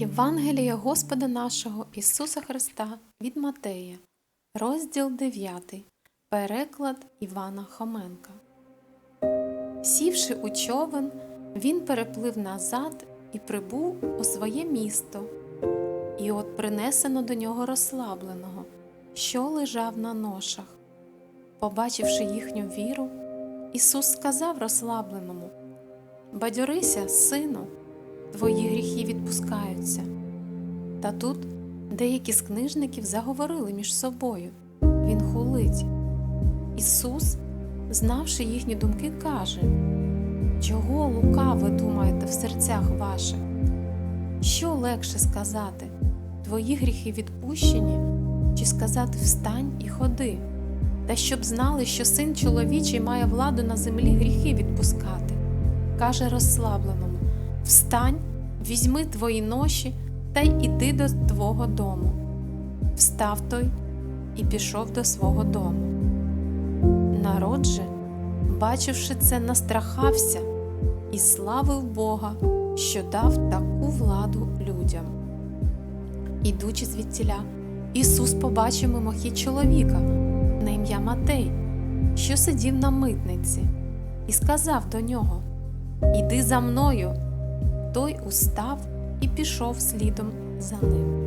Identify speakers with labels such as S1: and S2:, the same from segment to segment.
S1: Євангелія Господа нашого Ісуса Христа від Матея, розділ 9, переклад Івана Хоменка. Сівши у човен, він переплив назад і прибув у своє місто, і от принесено до нього розслабленого, що лежав на ношах. Побачивши їхню віру, Ісус сказав розслабленому: Бадьорися, сину, твої гріхи відпускаються. Та тут деякі з книжників заговорили між собою. Він хулить. Ісус, знавши їхні думки, каже: Чого лука ви думаєте в серцях ваших? Що легше сказати? Твої гріхи відпущені, чи сказати встань і ходи? Та щоб знали, що син чоловічий має владу на землі гріхи відпускати. Каже розслабленому: Встань, візьми твої ноші та й іди до твого дому. Встав той і пішов до свого дому. Народ же, бачивши це, настрахався і славив Бога, що дав таку владу людям. Ідучи звідтіля, Ісус побачив мимохід чоловіка на ім'я Матей, що сидів на митниці, і сказав до нього: Іди за мною. Той устав і пішов слідом за ним.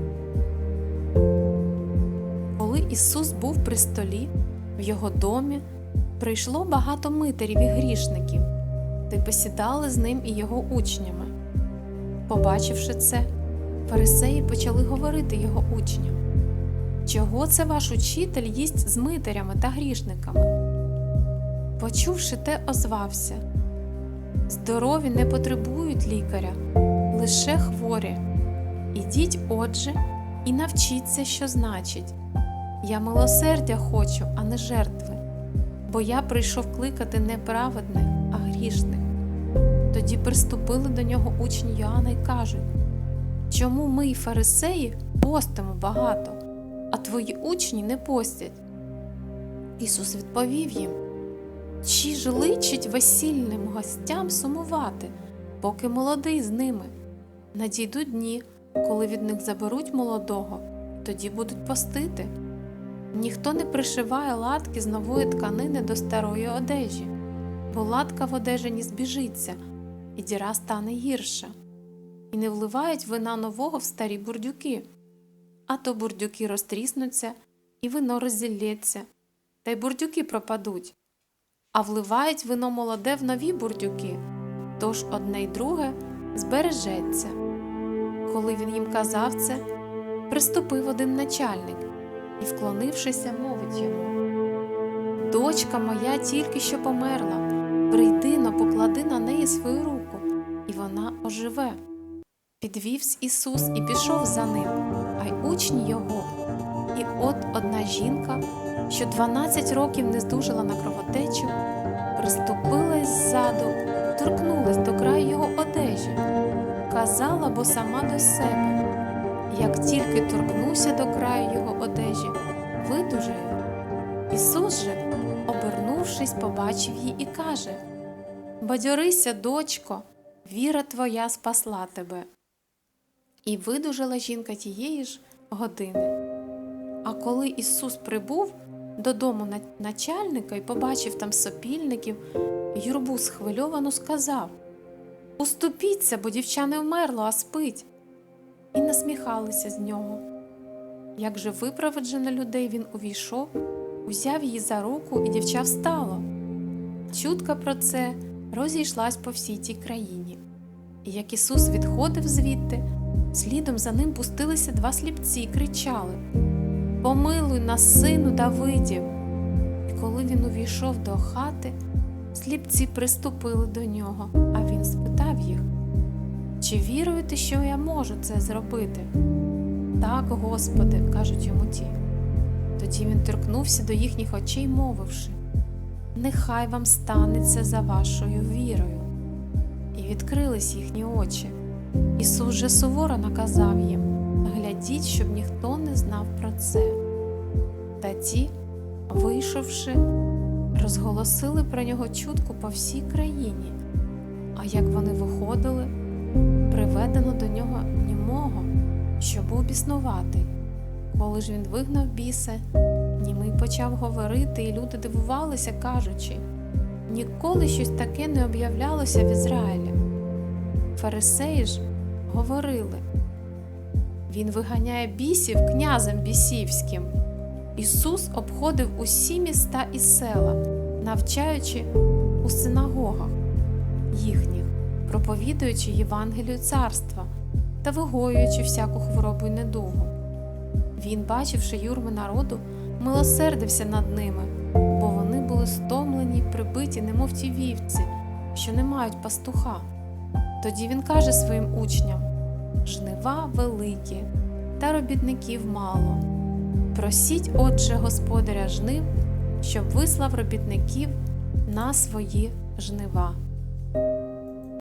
S1: Коли Ісус був при столі, в його домі прийшло багато митарів і грішників, та й посідали з ним і його учнями. Побачивши це, фарисеї почали говорити його учням. Чого це ваш учитель їсть з митарями та грішниками? Почувши те, озвався. Здорові не потребують лікаря, лише хворі. Ідіть, отже, і навчіться, що значить Я милосердя хочу, а не жертви, бо я прийшов кликати не праведних, а грішних. Тоді приступили до нього учні Йоанна й кажуть Чому ми, фарисеї, постимо багато, а твої учні не постять? Ісус відповів їм. Чи ж личить весільним гостям сумувати, поки молодий з ними? Надійдуть дні, коли від них заберуть молодого, тоді будуть постити. Ніхто не пришиває латки з нової тканини до старої одежі, бо латка в одежині збіжиться, і діра стане гірша, і не вливають вина нового в старі бурдюки, а то бурдюки розтріснуться, і вино роззілється, та й бурдюки пропадуть а вливають вино молоде в нові бурдюки, тож одне й друге збережеться. Коли він їм казав це, приступив один начальник і, вклонившися, мовить йому Дочка моя тільки що померла, прийди но поклади на неї свою руку, і вона оживе. Підвівсь Ісус і пішов за ним, а й учні його. От одна жінка, що 12 років не здужала на кровотечу, приступилась ззаду, торкнулась до краю його одежі, казала, бо сама до себе. Як тільки торкнувся до краю його одежі, видужаю. Ісус же, обернувшись, побачив її і каже: Бадьорися, дочко, віра твоя спасла тебе. І видужала жінка тієї ж години. А коли Ісус прибув додому начальника і побачив там сопільників, юрбу схвильовано сказав Уступіться, бо дівча не вмерла, а спить. І насміхалися з нього. Як же випроведжено людей, він увійшов, узяв її за руку, і дівча встало. Чутка про це розійшлась по всій тій країні. І як Ісус відходив звідти, слідом за ним пустилися два сліпці і кричали Помилуй нас, сину Давидів. І коли він увійшов до хати, сліпці приступили до нього, а він спитав їх, чи віруєте, що я можу це зробити? Так, Господи, кажуть йому ті. Тоді він торкнувся до їхніх очей, мовивши, нехай вам станеться за вашою вірою. І відкрились їхні очі. Ісус же суворо наказав їм глядіть, щоб ніхто не знав про це. Та ті, вийшовши, розголосили про нього чутку по всій країні. А як вони виходили, приведено до нього німого, що був біснуватий. Коли ж він вигнав біси, німий почав говорити, і люди дивувалися, кажучи, ніколи щось таке не об'являлося в Ізраїлі. Фарисеї ж говорили, він виганяє бісів князем бісівським. Ісус обходив усі міста і села, навчаючи у синагогах їхніх, проповідуючи Євангелію царства та вигоюючи всяку хворобу й недугу. Він, бачивши юрми народу, милосердився над ними, бо вони були стомлені й прибиті, немов ті вівці, що не мають пастуха. Тоді він каже своїм учням: жнива великі, та робітників мало. Просіть, отже, господаря жнив, щоб вислав робітників на свої жнива.